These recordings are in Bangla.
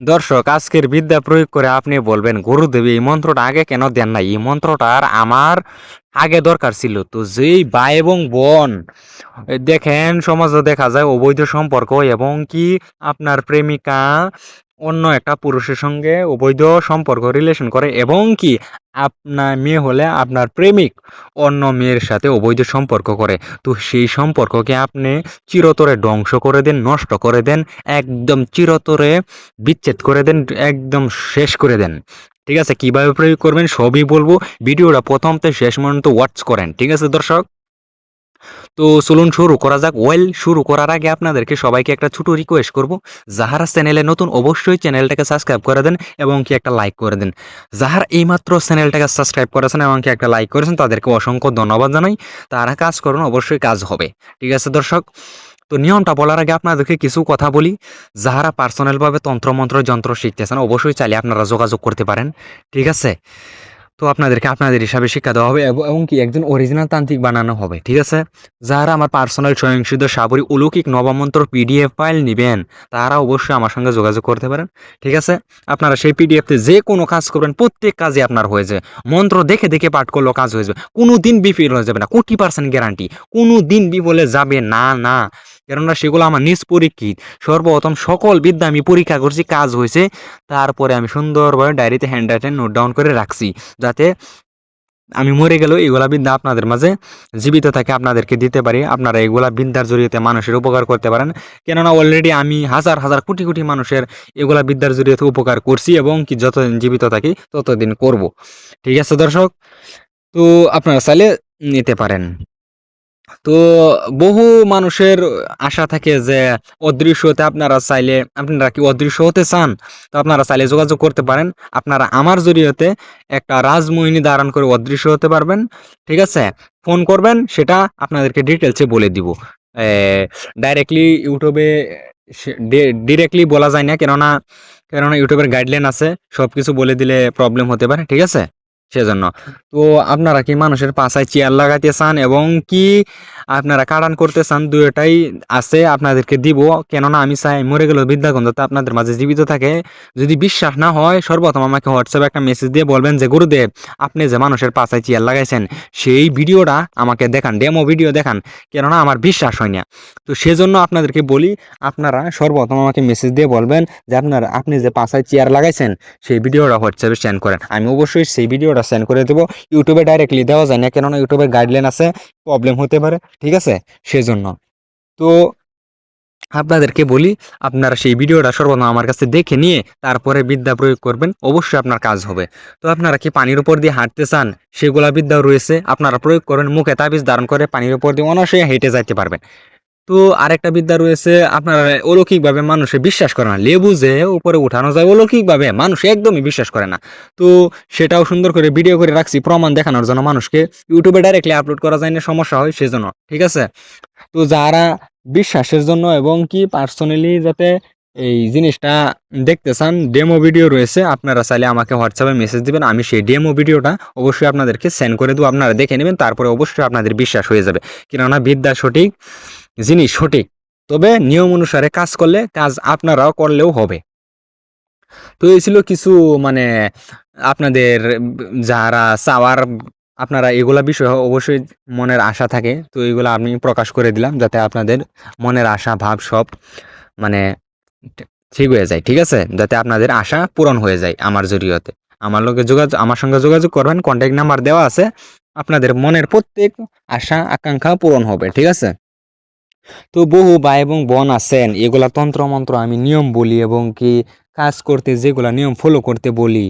দর্শক, আজকের বিদ্যা প্রয়োগ করে আপনি বলবেন, গুরুদেব, এই মন্ত্রটা আগে কেন দেন না এই মন্ত্রটার আমার আগে দরকার ছিল। তো যেই বা এবং বন দেখেন, সমাজে দেখা যায় অবৈধ সম্পর্ক এবং কি আপনার প্রেমিকা অন্য একটা পুরুষের সঙ্গে অবৈধ সম্পর্ক রিলেশন করে এবং কি আপনার মেয়ে হলে আপনার প্রেমিক অন্য মেয়ের সাথে অবৈধ সম্পর্ক করে। তো সেই সম্পর্ককে আপনি চিরতরে ধ্বংস করে দেন, নষ্ট করে দেন, একদম চিরতরে বিচ্ছেদ করে দেন, একদম শেষ করে দেন। ঠিক আছে? কীভাবে প্রয়োগ করবেন সবই বলব। ভিডিওটা প্রথম থেকে শেষ পর্যন্ত ওয়াচ করেন। ঠিক আছে, দর্শক? তো চলুন শুরু করা যাক। ওয়েল শুরু করার আগে আপনাদেরকে সবাইকে একটা ছোট রিকোয়েস্ট করব। যাহারা চ্যানেলে নতুন অবশ্যই চ্যানেলটাকে সাবস্ক্রাইব করে দেন এবং কি একটা লাইক করে দেন। যাহারা এইমাত্র চ্যানেলটাকে সাবস্ক্রাইব করেছেন এবং কি একটা লাইক করেছেন, তাদেরকে অসংখ্য ধন্যবাদ জানাই। তারা কাজ করুন, অবশ্যই কাজ হবে। ঠিক আছে, দর্শক? তো নিয়মটা বলার আগে আপনাদেরকে কিছু কথা বলি। যাহারা পার্সোনালভাবে তন্ত্রমন্ত্র যন্ত্র শিখতেছেন, অবশ্যই চাইলে আপনারা যোগাযোগ করতে পারেন। ঠিক আছে? তো আপনাদেরকে আপনাদের হিসাবে শিক্ষা দেওয়া হবে এবং কি একজন অরিজিনাল তান্ত্রিক বানানো হবে, ঠিক আছে? যারা আমার পার্সোনাল স্বয়ংসিদ্ধ সাবরী অলৌকিক নবমন্ত্র পিডিএফ ফাইল নেবেন, তারা অবশ্যই আমার সঙ্গে যোগাযোগ করতে পারেন, ঠিক আছে? আপনারা সেই পিডিএফতে যে কোনো কাজ করবেন, প্রত্যেক কাজে আপনার হয়ে যায়। মন্ত্র দেখে দেখে পাঠ করলেও কাজ হয়ে যাবে। কোনো দিন বিফল হয়ে যাবে না, কোটি পার্সেন্ট গ্যারান্টি কোনো দিন বিফলে যাবে না না। কেননা সেগুলো আমার নিজ পরীক্ষিত। সর্বপ্রথম সকল বিদ্যা আমি পরীক্ষা করছি, কাজ হয়েছে। তারপরে আমি সুন্দরভাবে ডায়েরিতে হ্যান্ড রাইটেন নোট ডাউন করে রাখছি। যাতে আমি মরে গেলেও এগুলা বিদ্যা আপনাদের মাঝে জীবিত থাকে, আপনাদেরকে দিতে পারি। আপনারা এগুলা বিদ্যার জড়িয়েতে মানুষের উপকার করতে পারেন। কেননা অলরেডি আমি হাজার হাজার কোটি কোটি মানুষের এগুলা বিদ্যার জড়িয়েতে উপকার করছি এবং কি যতদিন জীবিত থাকি, ততদিন করব। ঠিক আছে দর্শক? তো আপনারা চাইলে নিতে পারেন। তো বহু মানুষের আশা থাকে যে অদৃশ্য হতে আপনারা চাইলে, আপনারা কি অদৃশ্য হতে চান? তো আপনারা চাইলে যোগাযোগ করতে পারেন। আপনারা আমার জরিয়তে একটা রাজমোহিনী ধারণ করে অদৃশ্য হতে পারবেন। ঠিক আছে? ফোন করবেন, সেটা আপনাদেরকে ডিটেলসে বলে দিব। ডাইরেক্টলি ইউটিউবে ডিরেক্টলি বলা যায় না, কেননা কেননা ইউটিউবের গাইডলাইন আছে। সব কিছু বলে দিলে প্রবলেম হতে পারে। ঠিক আছে? সেজন্য। তো আপনারা কি মানুষের পাশায় চেয়ার লাগাইতে চান এবং কি আপনারা কাটান করতে চান, দুইটাই আছে, আপনাদেরকে দিব। কেননা আমি চাই মরে গেল বিদ্যাগন্ধতে আপনাদের মাঝে জীবিত থাকে। যদি বিশ্বাস না হয়, সর্বপ্রথম আমাকে হোয়াটসঅ্যাপে একটা মেসেজ দিয়ে বলবেন যে, গুরুদেব, আপনি যে মানুষের পাশায় চেয়ার লাগাইছেন, সেই ভিডিওটা আমাকে দেখান, ডেমো ভিডিও দেখান। কেননা আমার বিশ্বাস হয় না। তো সেজন্য আপনাদেরকে বলি, আপনারা সর্বপ্রথম আমাকে মেসেজ দিয়ে বলবেন যে, আপনার, আপনি যে পাশায় চেয়ার লাগাইছেন, সেই ভিডিওটা হোয়াটসঅ্যাপে সেন্ড করেন। আমি অবশ্যই সেই ভিডিওটা সেন্ড করে দেবো। ইউটিউবে ডাইরেক্টলি দেওয়া যায় না, কেননা ইউটিউবের গাইডলাইন আছে। প্রবলেম হতে পারে, ঠিক আছে? সেজন্য। তো আপনাদেরকে বলি, আপনারা সেই ভিডিওটা সর্বদা আমার কাছে দেখে নিয়ে তারপরে বিদ্যা প্রয়োগ করবেন, অবশ্যই আপনার কাজ হবে। তো আপনারা কি পানির উপর দিয়ে হাঁটতে চান? সেগুলা বিদ্যাও রয়েছে, আপনারা প্রয়োগ করবেন মুখে তাবিজ ধারণ করে পানির উপর দিয়ে অনায়াসে হেঁটে যাইতে পারবেন। তো আরেকটা বিদ্যা রয়েছে, আপনারা অলৌকিকভাবে মানুষে বিশ্বাস করে না। লেবু যে উপরে উঠানো যায়, অলৌকিকভাবে মানুষ একদমই বিশ্বাস করে না। তো সেটাও সুন্দর করে ভিডিও করে রাখছি, প্রমাণ দেখানোর জন্য মানুষকে। ইউটিউবে ডাইরেক্টলি আপলোড করা যায় না, সমস্যা হয় সেজন্য, ঠিক আছে? তো যারা বিশ্বাসের জন্য এবং কি পার্সোনালি যাতে এই জিনিসটা দেখতে চান ডেমো ভিডিও রয়েছে, আপনারা চাইলে আমাকে হোয়াটসঅ্যাপে মেসেজ দিবেন, আমি সেই ডেমো ভিডিওটা অবশ্যই আপনাদেরকে সেন্ড করে দেবো, আপনারা দেখে নেবেন, তারপরে অবশ্যই আপনাদের বিশ্বাস হয়ে যাবে। কেননা বিদ্যা সঠিক। জিনিস সঠিক, তবে নিয়ম অনুসারে কাজ করলে কাজ আপনারাও করলেও হবে। তো এই ছিল কিছু মানে আপনাদের যারা চাওয়ার, আপনারা এগুলা বিষয় অবশ্যই মনের আশা থাকে। তো এগুলো আমি প্রকাশ করে দিলাম যাতে আপনাদের মনের আশা, ভাব সব মানে ঠিক হয়ে যায়, ঠিক আছে? যাতে আপনাদের আশা পূরণ হয়ে যায় আমার জরিয়তে। আমার লোকে যোগাযোগ, আমার সঙ্গে যোগাযোগ করবেন কন্ট্যাক্ট নাম্বার দেওয়া আছে। আপনাদের মনের প্রত্যেক আশা, আকাঙ্ক্ষা পূরণ হবে, ঠিক আছে? তো বহু ভাই এবং বোন আছেন, এগুলা তন্ত্র মন্ত্র আমি নিয়ম বলি এবং কি কাজ করতে, যেগুলা নিয়ম ফলো করতে বলি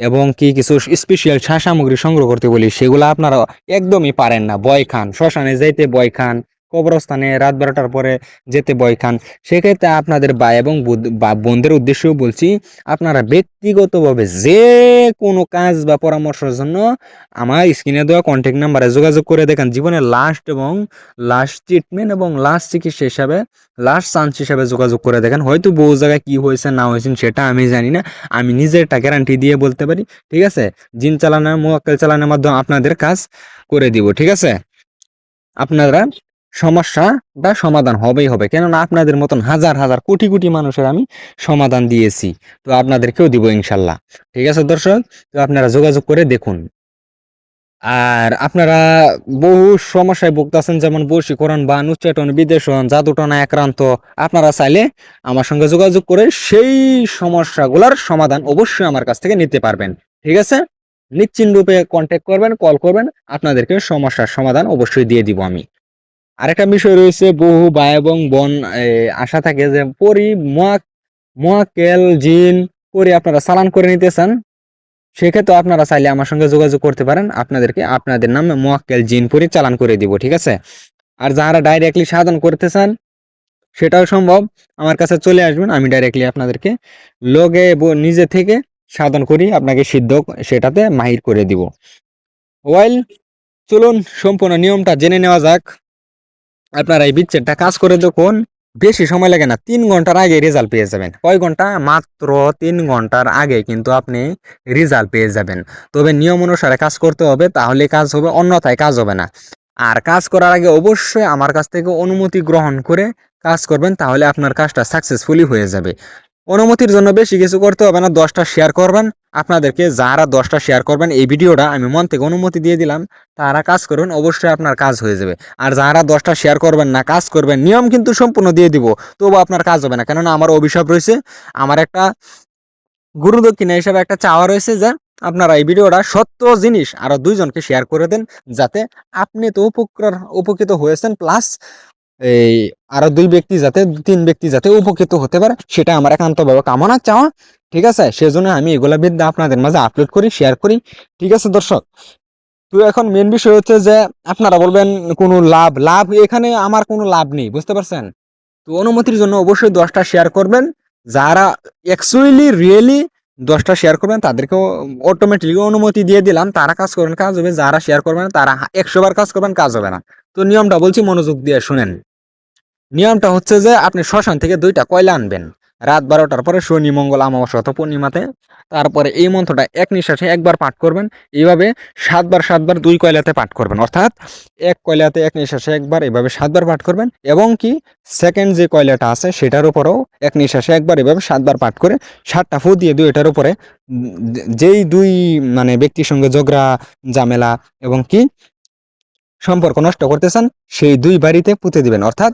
এবং কি কিছু স্পেশাল সামগ্রী সংগ্রহ করতে বলি, সেগুলো আপনারা একদমই পারেন না। বয় খান, শ্মশানে যাইতে বয় খান কবরস্থানে রাত বারোটার পরে যেতে বয় খান। সেক্ষেত্রে আপনাদের ভাই এবং বুদ- বা- বোনদের উদ্দেশ্যেও বলছি, আপনারা ব্যক্তিগতভাবে যে কোনো কাজ বা পরামর্শের জন্য আমার স্ক্রিনে দেওয়া কন্ট্যাক্ট নাম্বারে যোগাযোগ করে দেখেন। জীবনের লাস্ট এবং লাস্ট ট্রিটমেন্ট এবং লাস্ট চিকিৎসা হিসাবে লাস্ট চান্স হিসাবে যোগাযোগ করে দেখেন। হয়তো বহু জায়গায় কী হয়েছে, না হয়েছে সেটা আমি জানি না। আমি নিজেরটা গ্যারান্টি দিয়ে বলতে পারি, ঠিক আছে? জিন চালানোর, মোয়াক্কেল চালানোর মাধ্যমে আপনাদের কাজ করে দিব, ঠিক আছে? আপনারা সমস্যাটা সমাধান হবেই হবে। কেননা আপনাদের মতন হাজার হাজার, কোটি কোটি মানুষের আমি সমাধান দিয়েছি। তো আপনাদেরকেও দিব ইনশাল্লাহ। ঠিক আছে দর্শক? তো আপনারা যোগাযোগ করে দেখুন। আর আপনারা বহু সমস্যায় ভুগতেছেন, যেমন বশীকরণ বা উচ্চাটন বিদেশন জাদুটনা আক্রান্ত। আপনারা চাইলে আমার সঙ্গে যোগাযোগ করে সেই সমস্যাগুলোর সমাধান অবশ্যই আমার কাছ থেকে নিতে পারবেন। ঠিক আছে? নিশ্চিন্ত রূপে কন্ট্যাক্ট করবেন কল করবেন। আপনাদেরকে সমস্যার সমাধান অবশ্যই দিয়ে দিব আমি। আরেকটা বিষয় রয়েছে, বহু ভাই এবং বোন আশা থাকে যে পরি মোয়াক্কেল জিন, পরি আপনারা চালান করে নিতে চান, সেক্ষেত্রে আপনারা চাইলে আমার সঙ্গে যোগাযোগ করতে পারেন। আপনাদেরকে আপনাদের নামে মোয়াক্কেল জিন, পরি চালান করে দিব, ঠিক আছে? আর যারা ডাইরেক্টলি সাধন করতে চান, সেটাও সম্ভব। আমার কাছে চলে আসবেন, আমি ডাইরেক্টলি আপনাদেরকে লগে ব- নিজে থেকে সাধন করি, আপনাকে সিদ্ধ সেটাতে মাহির করে দিব। ওয়াইল চলুন, সম্পূর্ণ নিয়মটা জেনে নেওয়া যাক। আপনারা এই বিচ্ছেদটা কাজ করে দেখুন বেশি সময় লাগে না, তিন ঘণ্টার আগে রেজাল্ট পেয়ে যাবেন। কয় ঘণ্টা? মাত্র তিন ঘণ্টার আগে কিন্তু আপনি রেজাল্ট পেয়ে যাবেন। তবে নিয়ম অনুসারে কাজ করতে হবে, তাহলে কাজ হবে, অন্যথায় কাজ হবে না। আর কাজ করার আগে অবশ্যই আমার কাছ থেকে অনুমতি গ্রহণ করে কাজ করবেন, তাহলে আপনার কাজটা সাকসেসফুলি হয়ে যাবে। অনুমতির জন্য বেশি কিছু করতে হবে না, দশটা শেয়ার করবেন। আপনাদেরকে যারা দশটা শেয়ার করবেন, এই ভিডিওটা আমি মন থেকে অনুমতি দিয়ে দিলাম, তারা কাজ করবেন অবশ্যই আপনার কাজ হয়ে যাবে। আর যারা দশটা শেয়ার করবেন না, কাজ করবেন, নিয়ম কিন্তু সম্পূর্ণ দিয়ে দিব তবু আপনার কাজ হবে না। কেননা আমার অভিশাপ রয়েছে, আমার একটা গুরু দক্ষিণা হিসাবে একটা চাওয়া রয়েছে যে, আপনারা এই ভিডিওটা সত্য জিনিস আরও দুইজনকে শেয়ার করে দেন, যাতে আপনি তো উপকার, উপকৃত হয়েছেন প্লাস এই আরও দুই ব্যক্তি যাতে, তিন ব্যক্তি যাতে উপকৃত হতে পারে, সেটা আমার একান্তভাবে কামনা, চাওয়া, ঠিক আছে? সেজন্য আমি এগুলা বিদ্যা আপনাদের মাঝে আপলোড করি শেয়ার করি, ঠিক আছে দর্শক? তো এখন মেন বিষয় হচ্ছে যে, আপনারা বলবেন কোনো লাভ লাভ এখানে আমার কোনো লাভ নেই, বুঝতে পারছেন? তো অনুমতির জন্য অবশ্যই দশটা শেয়ার করবেন, যারা অ্যাকচুয়ালি রিয়েলি দশটা শেয়ার করবেন, তাদেরকেও অটোমেটিকলি অনুমতি দিয়ে দিলাম, তারা কাজ করবেন, কাজ হবে, যারা শেয়ার করবেন, তারা একশো বার কাজ করবেন, কাজ হবে না। তো নিয়মটা বলছি, মনোযোগ দিয়ে শুনেন। নিয়মটা হচ্ছে যে আপনি শ্মশান থেকে দুইটা কয়লা আনবেন। রাত বারোটার পরে শনি, মঙ্গল, অমাবস্যা অথবা পূর্ণিমাতে। তারপরে এই মন্ত্রটা এক নিঃশ্বাসে একবার পাঠ করবেন। এইভাবে সাতবার সাতবার দুই কয়লাতে পাঠ করবেন। অর্থাৎ এক কয়লাতে এক নিঃশ্বাসে একবার এভাবে সাতবার পাঠ করবেন এবং কি সেকেন্ড যে কয়লাটা আছে সেটার উপরেও এক নিঃশ্বাসে একবার এভাবে সাতবার পাঠ করে সাতটা ফু দিয়ে দুই এটার উপরে যেই দুই মানে ব্যক্তির সঙ্গে ঝগড়া, ঝামেলা এবং কি সম্পর্ক নষ্ট করতেছেন সেই দুই বাড়িতে পুঁতে দিবেন। অর্থাৎ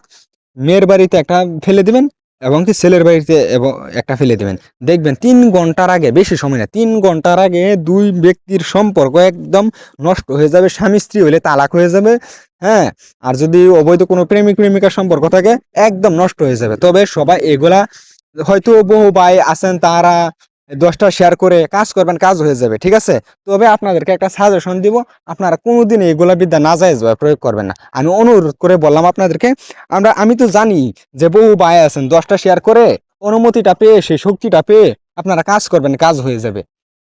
মেয়ের বাড়িতে একটা ফেলে দিবেন এবং কি ছেলের বাড়িতে এবং একটা ফেলে দিবেন। দেখবেন তিন ঘণ্টার আগে, বেশি সময় না, তিন ঘণ্টার আগে দুই ব্যক্তির সম্পর্ক একদম নষ্ট হয়ে যাবে, স্বামী স্ত্রী হলে তালাক হয়ে যাবে হ্যাঁ? আর যদি অবৈধ কোনো প্রেমিক, প্রেমিকার সম্পর্ক থাকে, একদম নষ্ট হয়ে যাবে। তবে সবাই এগুলা হয়তো বহু ভাই আছেন, তারা দশটা শেয়ার করে কাজ করবেন, কাজ হয়ে যাবে, ঠিক আছে? তবে আপনাদেরকে একটা সাজেশন দিব, আপনারা কোনোদিন এগুলা বিদ্যা না ভাবে প্রয়োগ করবেন না। আমি অনুরোধ করে বললাম আপনাদেরকে, আমরা, আমি তো জানি যে বহু ভাই আছেন, দশটা শেয়ার করে অনুমতিটা পেয়ে, সেই শক্তিটা পেয়ে আপনারা কাজ করবেন, কাজ হয়ে যাবে,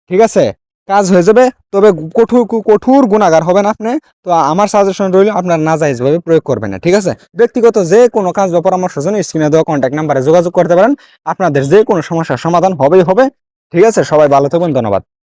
ঠিক আছে? কাজ হয়ে যাবে, তবে কঠোর কঠোর গুণাগার হবেন আপনি, তো আমার সাজেশন রইল আপনার না ভাবে প্রয়োগ করবেন না, ঠিক আছে? ব্যক্তিগত যে কোনো কাজ বা পরামর্শের জন্য স্ক্রিনে দেওয়া কন্ট্যাক্ট নাম্বারে যোগাযোগ করতে পারেন, আপনাদের যে কোনো সমস্যার সমাধান হবেই হবে। ঠিক আছে সবাই ভালো থাকবেন ধন্যবাদ।